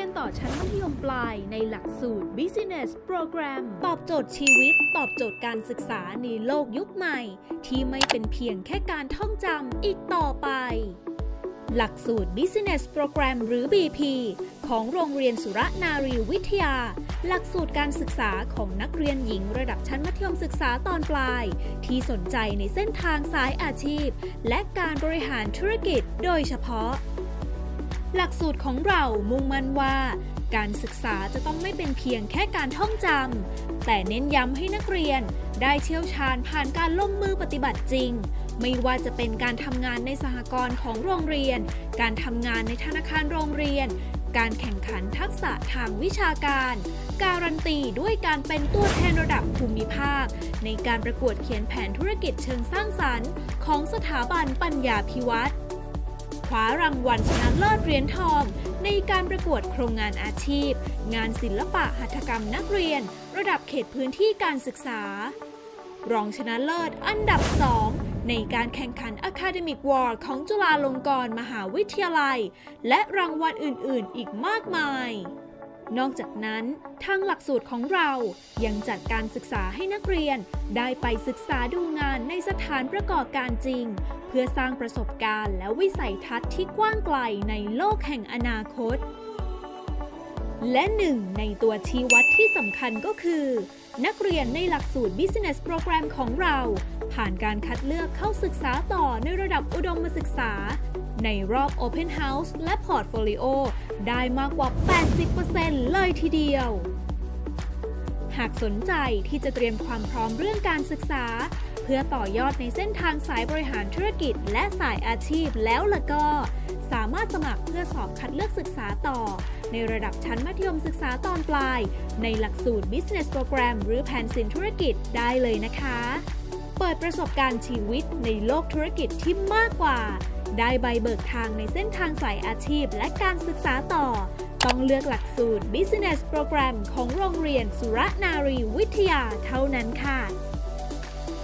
รียนต่อชั้นมัธยมปลายในหลักสูตร Business Program ตอบโจทย์ชีวิต ตอบโจทย์การศึกษาในโลกยุคใหม่ ที่ไม่เป็นเพียงแค่การท่องจำอีกต่อไป หลักสูตร Business Program หรือ BP ของโรงเรียนสุรนารีวิทยา หลักสูตรการศึกษาของนักเรียนหญิงระดับชั้นมัธยมศึกษาตอนปลาย ที่สนใจในเส้นทางสายอาชีพ และการบริหารธุรกิจโดยเฉพาะ หลักสูตรของเรามุ่งมั่นว่า การศึกษาจะต้องไม่เป็นเพียงแค่การท่องจำแต่เน้นย้ำให้นักเรียน ได้เชี่ยวชาญผ่านการลงมือปฏิบัติจริง ไม่ว่าจะเป็นการทำงานในสหกรณ์ของโรงเรียน การทำงานในธนาคารโรงเรียน การแข่งขันทักษะทางวิชาการ การันตีด้วยการเป็นตัวแทนระดับภูมิภาค ในการประกวดเขียนแผนธุรกิจเชิงสร้างสรรค์ ของสถาบันปัญญาพิวัตร คว้ารางวัลชนะเลิศเหรียญทอง ในการประกวดโครงงานอาชีพ งานศิลปะหัตถกรรมนักเรียน ระดับเขตพื้นที่การศึกษา รองชนะเลิศอันดับ2ในการแข่งขัน Academic War ของจุฬาลงกรณ์มหาวิทยาลัย และรางวัลอื่น ๆ อีกมากมาย นอกจากนั้น ทางหลักสูตรของเรายังจัดการศึกษาให้นักเรียน ได้ไปศึกษาดูงานในสถานประกอบการจริง เพื่อสร้างประสบการณ์และวิสัยทัศน์ที่กว้างไกลในโลกแห่งอนาคต และหนึ่งในตัวชี้วัดที่สำคัญก็คือ นักเรียนในหลักสูตร Business Program ของเรา ผ่านการคัดเลือกเข้าศึกษาต่อในระดับอุดมศึกษา ในรอบ Open House และ Portfolio ได้มากกว่า 80%เลยทีเดียว หากสนใจที่จะเตรียมความพร้อมเรื่องการศึกษา เพื่อต่อยอดในเส้นทางสายบริหารธุรกิจและสายอาชีพแล้วล่ะก็ สามารถสมัครเพื่อสอบคัดเลือกศึกษาต่อ ในระดับชั้นมัธยมศึกษาตอนปลาย ในหลักสูตร Business Program หรือแผนสินธุรกิจได้เลยนะคะ เปิดประสบการณ์ชีวิตในโลกธุรกิจที่มากกว่า ได้ใบเบิกทางในเส้นทางสายอาชีพและการศึกษาต่อ ต้องเลือกหลักสูตร Business Program ของโรงเรียนสุรนารีวิทยาเท่านั้นค่ะ